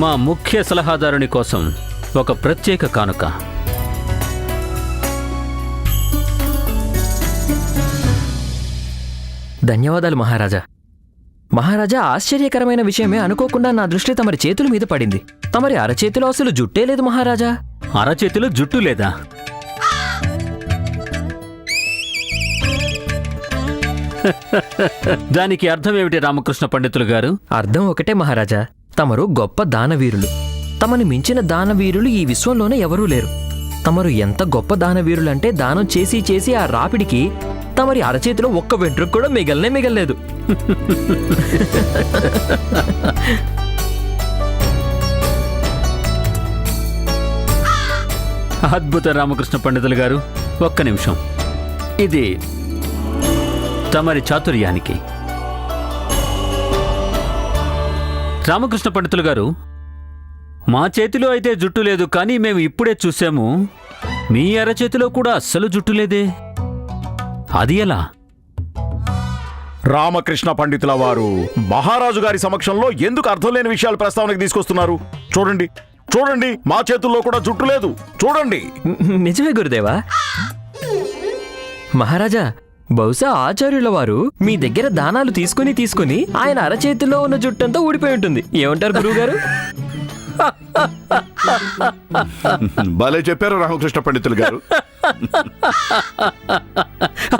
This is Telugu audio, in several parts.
మా ముఖ్య సలహాదారుని కోసం ఒక ప్రత్యేక కానుక. ధన్యవాదాలు మహారాజా. మహారాజా ఆశ్చర్యకరమైన విషయమే అనుకోకుండా నా దృష్టి తమరి చేతుల మీద పడింది. తమరి అరచేతిలో అసలు జుట్టే లేదు మహారాజా. అరచేతిలో జుట్టు లేదా? దానికి అర్థం ఏమిటి రామకృష్ణ పండితులు గారు? అర్థం ఒకటే మహారాజా. తమరు గొప్ప దానవీరులు. తమను మించిన దానవీరులు ఈ విశ్వంలోనే ఎవరూ లేరు. తమరు ఎంత గొప్ప దానవీరులంటే దానం చేసి చేసి ఆ రాపిడికి తమరి అరచేతిలో ఒక్క వెంట్రుకు కూడా మిగలనే మిగలలేదు. అద్భుత రామకృష్ణ పండితులు గారు ఒక్క నిమిషం. ఇది తమరి చాతుర్యానికి. రామకృష్ణ పండితులు గారు మా చేతిలో అయితే జుట్టు లేదు కానీ మేము ఇప్పుడే చూసాము మీ అరచేతిలో కూడా అస్సలు జుట్టు లేదే. అది ఎలా? రామకృష్ణ పండితుల వారు మహారాజు గారి సమక్షంలో ఎందుకు అర్థం లేని విషయాలు ప్రస్తావనకు తీసుకొస్తున్నారు? చూడండి చూడండి మా చేతుల్లో కూడా జుట్టు లేదు. చూడండి. నిజమే గురుదేవా. మహారాజా బహుశా ఆచార్యుల వారు మీ దగ్గర దానాలు తీసుకుని తీసుకుని ఆయన అరచేతిలో ఉన్న జుట్టంతా ఊడిపోయి ఉంటుంది. ఏమంటారు గురువుగారు? భలే చెప్పారు రామకృష్ణ పండితులు గారు.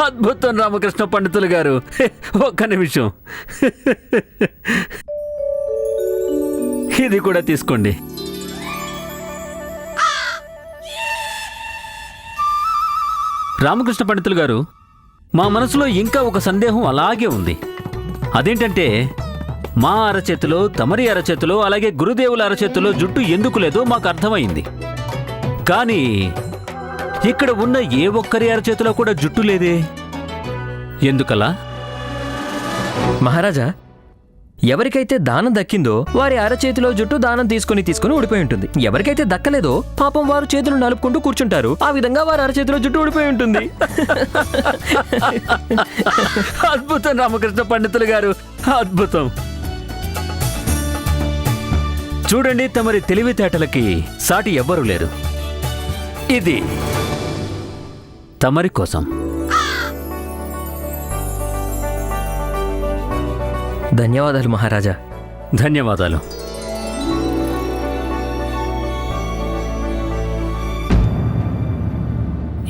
అద్భుతం రామకృష్ణ పండితులు గారు. ఒక్క నిమిషం. ఇది కూడా తీసుకోండి. రామకృష్ణ పండితులు గారు మా మనసులో ఇంకా ఒక సందేహం అలాగే ఉంది. అదేంటంటే మా అరచేతిలో తమరి అరచేతిలో అలాగే గురుదేవుల అరచేతిలో జుట్టు ఎందుకు లేదో మాకు అర్థమైంది. కానీ ఇక్కడ ఉన్న ఏ ఒక్కరి అరచేతిలో కూడా జుట్టు లేదే? ఎందుకలా? మహారాజా ఎవరికైతే దానం దక్కిందో వారి అరచేతిలో జుట్టు దానం తీసుకుని తీసుకుని ఊడిపోయి ఉంటుంది. ఎవరికైతే దక్కలేదో పాపం వారు చేతులు నలుపుకుంటూ కూర్చుంటారు. ఆ విధంగా వారి అరచేతిలో జుట్టు ఊడిపోయి ఉంటుంది. అద్భుతం రామకృష్ణ పండితులు గారు. అద్భుతం. చూడండి తమరి తెలివితేటలకి సాటి ఎవ్వరూ లేరు. ఇది తమరి కోసం. ధన్యవాదాలు మహారాజా. ధన్యవాదాలు.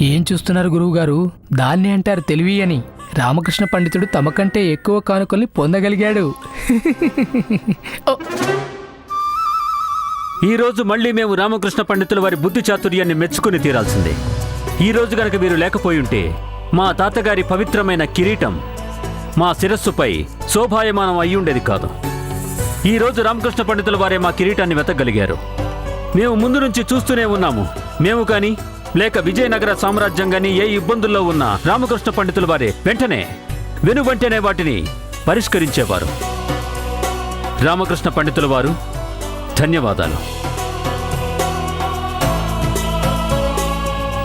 ఏం చూస్తున్నారు గురువుగారు? దాన్ని అంటారు తెలివి అని. రామకృష్ణ పండితుడు తమకంటే ఎక్కువ కానుకల్ని పొందగలిగాడు. ఓ, ఈ రోజు మళ్ళీ మేము రామకృష్ణ పండితుల వారి బుద్ధి చాతుర్యాన్ని మెచ్చుకుని తీరాల్సిందే. ఈ రోజు గనక వీరు లేకపోయి ఉంటే మా తాతగారి పవిత్రమైన కిరీటం మా శిరస్సుపై శోభాయమానం అయ్యుండేది కాదు. ఈరోజు రామకృష్ణ పండితుల వారే మా కిరీటాన్ని వెతకగలిగారు. మేము ముందు నుంచి చూస్తూనే ఉన్నాము. మేము కానీ లేక విజయనగర సామ్రాజ్యం కానీ ఏ ఇబ్బందుల్లో ఉన్న రామకృష్ణ పండితుల వారే వెంటనే వెనువంటేనే వాటిని పరిష్కరించేవారు. రామకృష్ణ పండితుల వారు ధన్యవాదాలు.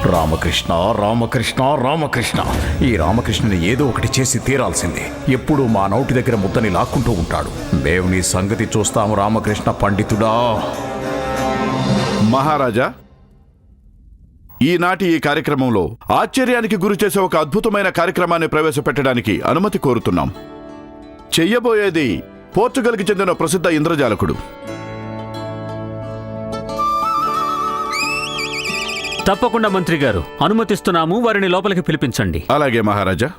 రామకృష్ణ రామకృష్ణ రామకృష్ణ. ఈ రామకృష్ణని ఏదో ఒకటి చేసి తీరాల్సిందే. ఎప్పుడూ మా నోటి దగ్గర ముద్దని లాక్కుంటూ ఉంటాడు. మేము నీ సంగతి చూస్తాము రామకృష్ణ పండితుడా. మహారాజా ఈనాటి ఈ కార్యక్రమంలో ఆశ్చర్యానికి గురి చేసే ఒక అద్భుతమైన కార్యక్రమాన్ని ప్రవేశపెట్టడానికి అనుమతి కోరుతున్నాం. చెయ్యబోయేది పోర్చుగల్కి చెందిన ప్రసిద్ధ ఇంద్రజాలకుడు. తప్పకుండా మంత్రి గారు. అనుమతిస్తున్నాము వారిని లోపలికి పిలిపించండి. అలాగే మహారాజా.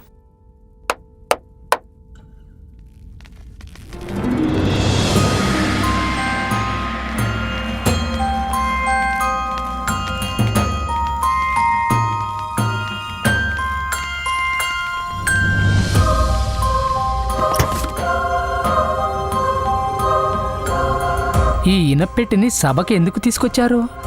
ఈ ఇనపెట్టిని సభకి ఎందుకు తీసుకొచ్చారు?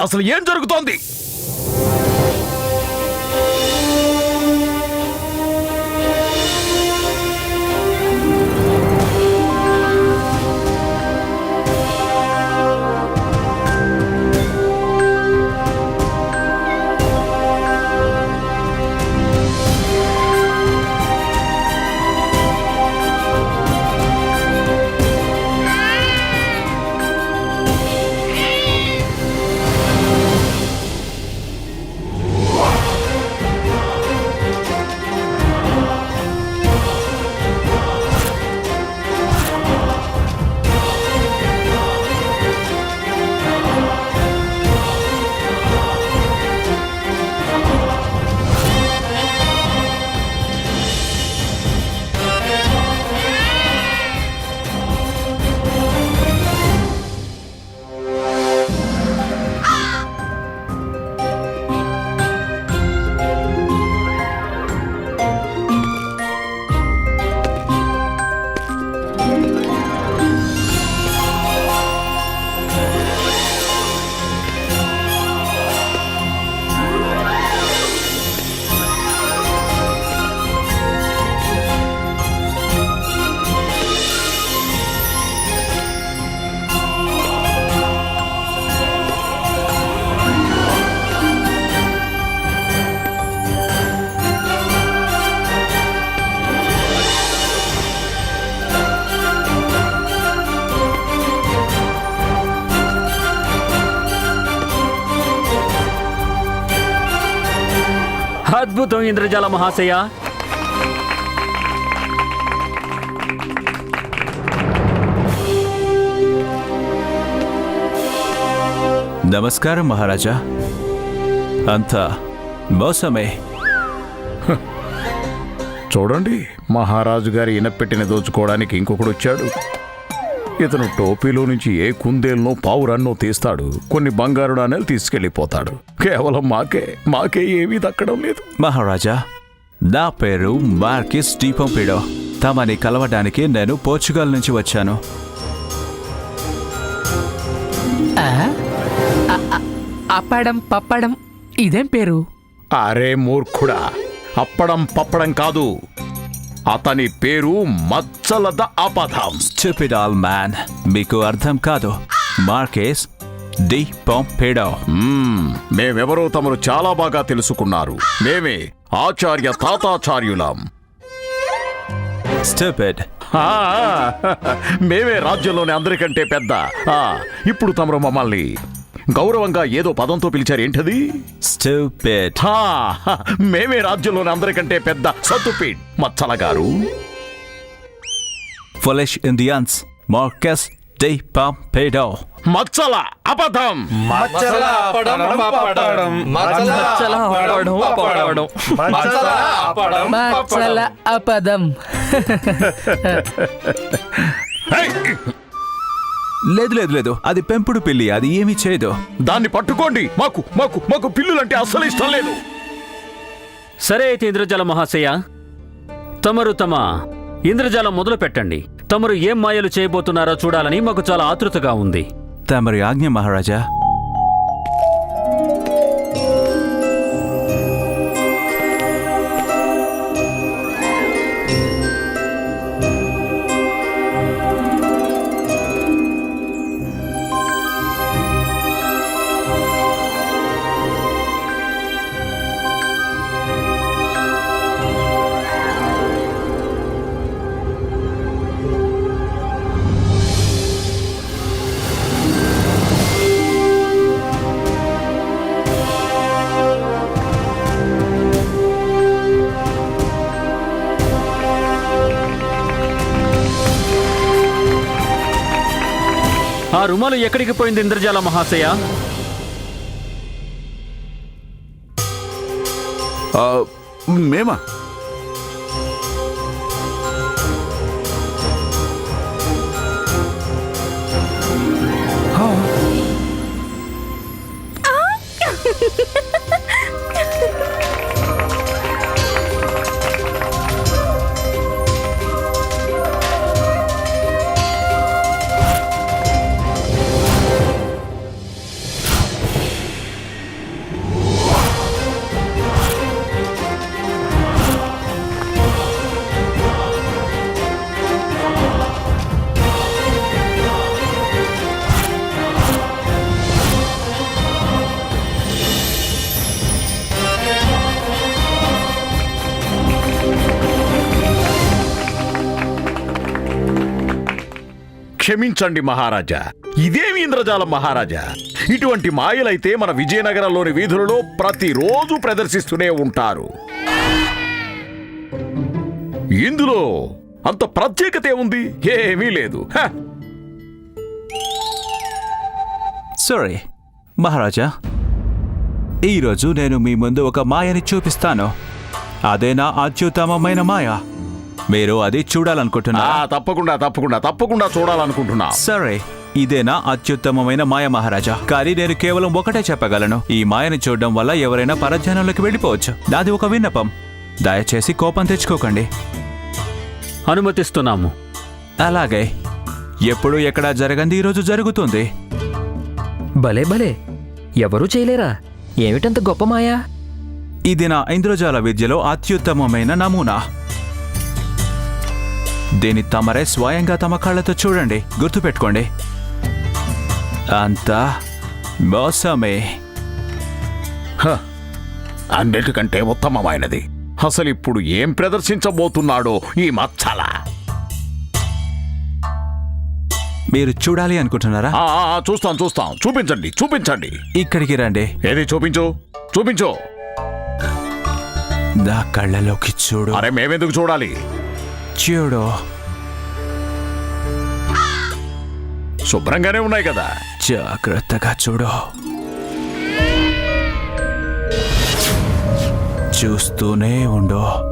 అసలు ఏం జరుగుతోంది? అద్భుతం ఇంద్రజాల మహాశయ. నమస్కారం మహారాజా. అంతా మోసమే. చూడండి మహారాజు గారి ఇనపెట్టిన దోచుకోవడానికి ఇంకొకడు వచ్చాడు. ఇతను టోపీలో నుంచి ఏ కుందేలనో పావురన్నో తీస్తాడు. కొన్ని బంగారు నాణేలు తీసుకెళ్ళిపోతాడు కేవలం మాకే మాకే ఏమీ దక్కడం లేదు. మహారాజా నా పేరు మార్కిస్ డీపంపిడో. తమని కలవడానికి నేను పోర్చుగల్ నుంచి వచ్చాను. అప్పడం పప్పడం ఇదేం పేరు? అరే మూర్ఖుడా అప్పడం పప్పడం కాదు. అతని పేరు మచ్చలద అపథం స్టూపిడ్ ఆల్ మ్యాన్ మీకు అర్థం కాదు. మార్కెస్ డి పంపిడో మ్మ్, మేమెవరో తమరు చాలా బాగా తెలుసుకున్నారు. మేమే ఆచార్య తాతాచార్యులం. స్టూపిడ్ మేమే రాజ్యంలోని అందరికంటే పెద్ద. ఇప్పుడు తమరు మమ్మల్ని గౌరవంగా ఏదో పదంతో పిలిచారు. ఏంటది? స్టూపిడ్ హా, మేమే రాజ్యంలోని అందరికంటే పెద్ద సత్తుపీడ్ మచ్చల గారు. ఫులిష్ ఇండియన్స్ మార్కెస్ డి పంపిడో మచ్చల అబద్ధం. మచ్చల అప్పడం, పప్పడం. మచ్చల అపదం. లేదు లేదు లేదు. అది పెంపుడు పిల్లి అది ఏమీ చేయదు. దాన్ని పట్టుకోండి. మాకు మాకు మాకు పిల్లులంటే అస్సలు ఇష్టం లేదు. సరే అయితే ఇంద్రజాల మహాశయ తమరు తమ ఇంద్రజాలం మొదలు పెట్టండి. తమరు ఏం మాయలు చేయబోతున్నారో చూడాలని మాకు చాలా ఆతృతగా ఉంది. తమరి ఆజ్ఞ మహారాజా. ఆ రుమాలు ఎక్కడికి పోయింది ఇంద్రజాల మహాశయ? ఆ, మేమా? ఆ. క్షమించండి మహారాజా. ఇదేమి ఇంద్రజాలం మహారాజా. ఇటువంటి మాయలైతే మన విజయనగరంలోని వీధులలో ప్రతిరోజు ప్రదర్శిస్తూనే ఉంటారు. ఇందులో అంత ప్రత్యేకత ఉంది ఏమీ లేదు. సారీ మహారాజా. ఈరోజు నేను మీ ముందు ఒక మాయని చూపిస్తాను. అదే నా అత్యుత్తమమైన మాయ? మీరు అది ఆ, చూడాలనుకుంటున్నా తప్పకుండా తప్పకుండా తప్పకుండా చూడాలనుకుంటున్నా. సరే ఇదేనా అత్యుత్తమమైన మాయ మహారాజా? కానీ నేను కేవలం ఒకటే చెప్పగలను. ఈ మాయని చూడడం వల్ల ఎవరైనా పరధ్యానంలోకి వెళ్ళిపోవచ్చు. నాది ఒక విన్నపం. దయచేసి కోపం తెచ్చుకోకండి. అనుమతిస్తున్నాము. అలాగే. ఎప్పుడు ఎక్కడ జరగంది ఈరోజు జరుగుతుంది. భలే భలే. ఎవరూ చేయలేరా? ఏమిటంత గొప్ప మాయా? ఇది నా ఇంద్రజాల విద్యలో అత్యుత్తమమైన నమూనా. దీన్ని తమరే స్వయంగా తమ కళ్ళతో చూడండి. గుర్తుపెట్టుకోండి. అంతా మోసమే. హ! అన్నిటికంటే ఉత్తమమైనది. అసలు ఇప్పుడు ఏం ప్రదర్శించబోతున్నాడో ఈ మచ్చల. మీరు చూడాలి అనుకుంటున్నారా? చూస్తాం చూస్తాం. చూపించండి చూపించండి. ఇక్కడికి రండి. ఏది చూపించు? చూపించు. నా కళ్ళలోకి చూడు. అరే మేమెందుకు చూడాలి? చూడు. శుభ్రంగానే ఉన్నాయి కదా. జాగ్రత్తగా చూడు. చూస్తూనే ఉండు.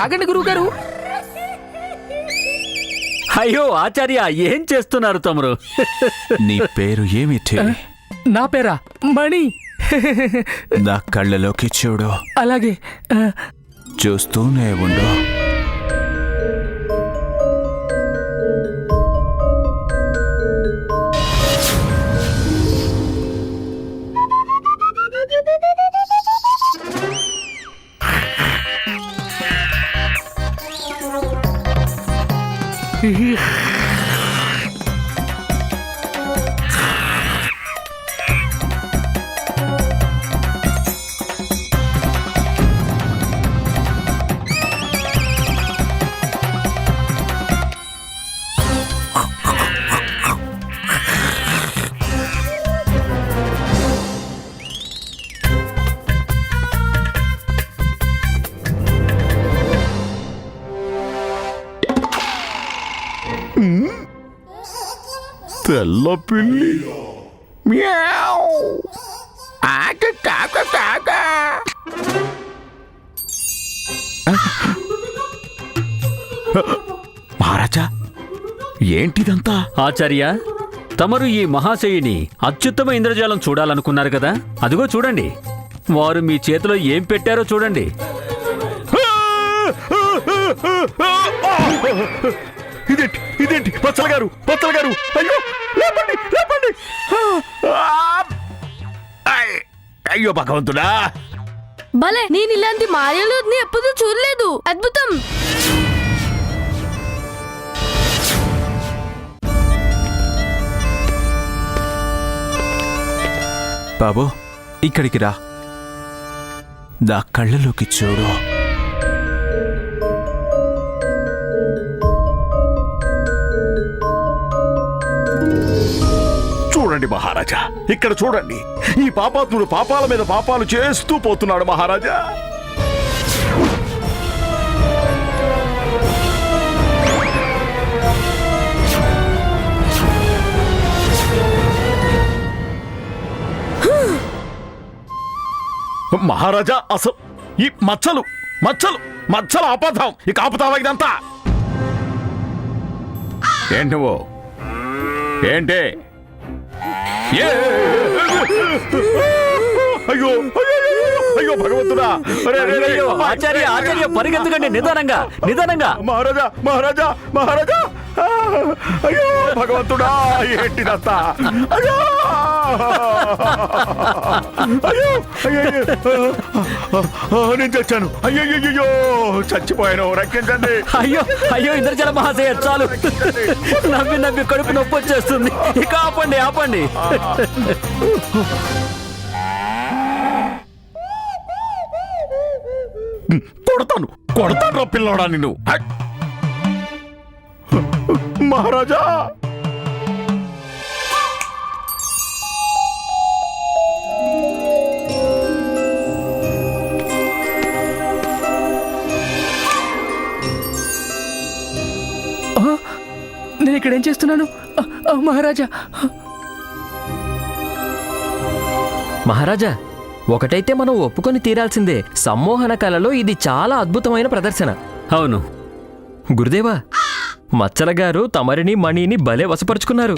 ఆగండి గురువుగారు. అయ్యో ఆచార్య ఏం చేస్తున్నారు తమరు నీ పేరు ఏమిటి? నా పేరా? మణి. నా కళ్ళలోకి చూడు. అలాగే చూస్తూనే ఉండు. తెల్ల పిల్లి మ్యావ్. ఆక కాక కాక. మహారాజా ఏంటిదంతా? ఆచార్య తమరు ఈ మహాశయుని అత్యుత్తమ ఇంద్రజాలం చూడాలనుకున్నారు కదా? అదిగో చూడండి. వారు మీ చేతిలో ఏం పెట్టారో చూడండి. ఇదేంటి? ఇదేంటి? పచ్చల గారు పచ్చల గారు అయ్యో లేపండి లేపండి! అయ్యో భగవంతుడా. భలే నేను ఇలాంటి మాయలు ఎప్పుడూ చూడలేదు. అద్భుతం. బాబు ఇక్కడికి రా. నా కళ్ళలోకి చూడు. చూడండి మహారాజా. ఇక్కడ చూడండి. ఈ పాపాత్ముడు పాపాల మీద పాపాలు చేస్తూ పోతున్నాడు మహారాజా. మహారాజా అసలు ఈ మచ్చలు మచ్చలు మచ్చలు ఆపదాం ఇక ఆపుతావా ఇదంతా? ఏంటి నువ్వు? ఏంటి? అయ్యో అయ్యో, భగవంతుడా. ఆచార్య ఆచార్య పరిగెత్తుకండి నిదానంగా నిదానంగా. మహారాజా మహారాజా మహారాజా. అయ్యో భగవంతుడా ఏంటిదంతా అయ్యో. అయ్యో అయ్యో నేను చచ్చాను. అయ్యో అయ్యో చచ్చిపోయాను. రక్షించండి. అయ్యో అయ్యో ఇంద్రజల మహాశయ చాలు. నవ్వి నవ్వి కడుపు నొప్పి వచ్చేస్తుంది. ఇక ఆపండి ఆపండి. కొడతాను. కొడతాను రా పిల్లోడా నిన్ను. మహారాజా! నేను ఇక్కడ ఏం చేస్తున్నాను? మహారాజా! మహారాజా ఒకటైతే మనం ఒప్పుకొని తీరాల్సిందే. సమ్మోహన కళలో ఇది చాలా అద్భుతమైన ప్రదర్శన. అవును. గురుదేవా మచ్చల గారు తమరిని మణిని భలే వశపరుచుకున్నారు.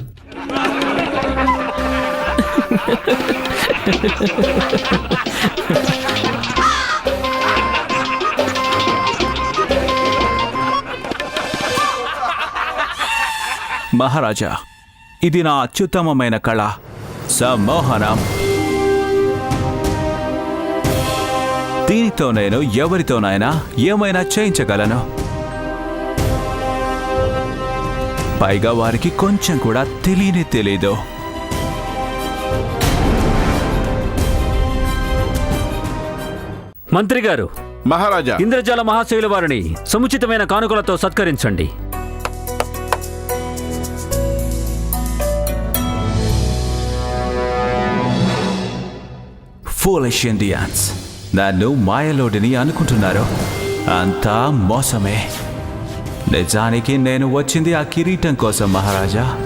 మహారాజా ఇది నా అత్యుత్తమమైన కళ. సమ్మోహనం. దీనితో నేను ఎవరితోనైనా ఏమైనా చేయించగలను? పైగా వారికి కొంచెం కూడా తెలియని తెలీదు. మంత్రి గారు మహారాజా. ఇంద్రజాల మహాశయుల వారిని సముచితమైన కానుకలతో సత్కరించండి. ఫూలిష్ ఇండియన్స్ నన్ను మాయలోడిని అనుకుంటున్నారు? అంతా మోసమే. నిజానికి నేను వచ్చింది ఆ కిరీటం కోసం మహారాజా.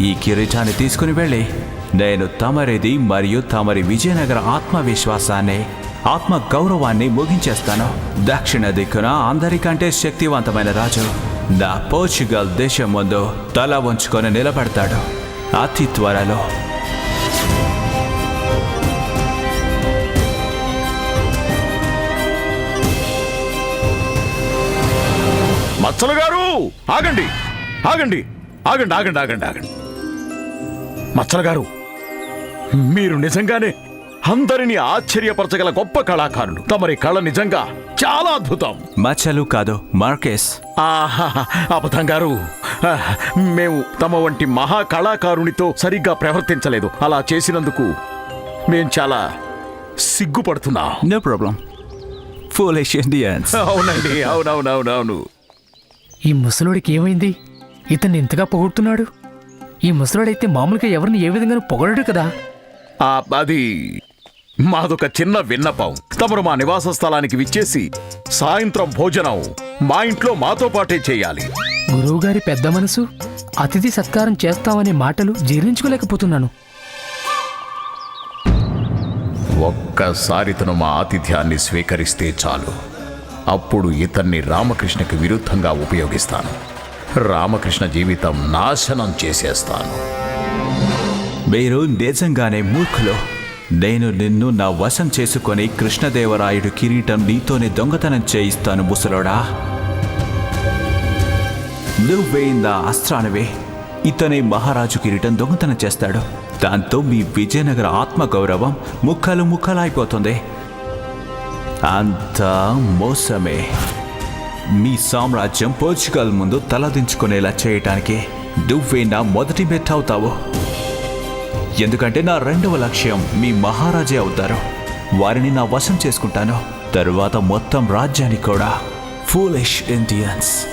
ఈ కిరీటాన్ని తీసుకుని వెళ్ళి నేను తమరిది మరియు తమరి విజయనగర ఆత్మవిశ్వాసాన్ని ఆత్మ గౌరవాన్ని ముగించేస్తాను. దక్షిణ దిక్కున అందరికంటే శక్తివంతమైన రాజు నా పోర్చుగల్ దేశం ముందు తల ఉంచుకొని నిలబడతాడు. అతి త్వరలో మచ్చలు గారు ఆగండి. ఆగండి. ఆగండి ఆగండి ఆగండి ఆగండి. మచ్చలు గారు మీరు నిజంగానే అందరినీ ఆశ్చర్యపరచగల గొప్ప కళాకారులు. తమరి కళ నిజంగా చాలా అద్భుతం. మచ్చలు కాదు మార్కెస్. ఆహా అబద్ధం గారు. మేము తమ వంటి మహా కళాకారునితో సరిగ్గా ప్రవర్తించలేదు. అలా చేసినందుకు మేం చాలా సిగ్గుపడుతున్నాం. నో ప్రాబ్లం ఫూలిష్ ఇండియన్స్ అవునండి అవునవునవునవును. ఈ ముసలోడికి ఏమైంది? ఇతన్ని ఇంతగా పొగుడుతున్నాడు? ఈ ముసలోడైతే మామూలుగా ఎవరిని ఏ విధంగా పొగడడు కదా? అది మాదొక చిన్న విన్నపం. తమరు మా నివాస స్థలానికి విచ్చేసి సాయంత్రం భోజనం మా ఇంట్లో మాతో పాటే చేయాలి. గురువుగారి పెద్ద మనసు అతిథి సత్కారం చేస్తామనే మాటలు జీర్ణించుకోలేకపోతున్నాను. ఒక్కసారి తను మా ఆతిథ్యాన్ని స్వీకరిస్తే చాలు. అప్పుడు ఇతన్ని రామకృష్ణకి విరుద్ధంగా ఉపయోగిస్తాను. రామకృష్ణ జీవితం నాశనం చేసేస్తాను. మీరు నిజంగానే మూర్ఖులు. నేను నిన్ను నా వశం చేసుకొని కృష్ణదేవరాయుడు కిరీటం నీతోనే దొంగతనం చేయిస్తాను ముసలోడా. నువ్వే నా అస్త్రానివే ఇతనే మహారాజు కిరీటం దొంగతనం చేస్తాడు. దాంతో మీ విజయనగర ఆత్మగౌరవం ముక్కలు ముక్కలైపోతుంది అంతా మోసమే. మీ సామ్రాజ్యం పోర్చుగల్ ముందు తలదించుకునేలా చేయటానికి నువ్వే నా మొదటి మెట్టవుతావు ఎందుకంటే నా రెండవ లక్ష్యం మీ మహారాజే అవుతారు. వారిని నా వశం చేసుకుంటాను. తరువాత మొత్తం రాజ్యాన్ని కూడా. Foolish Indians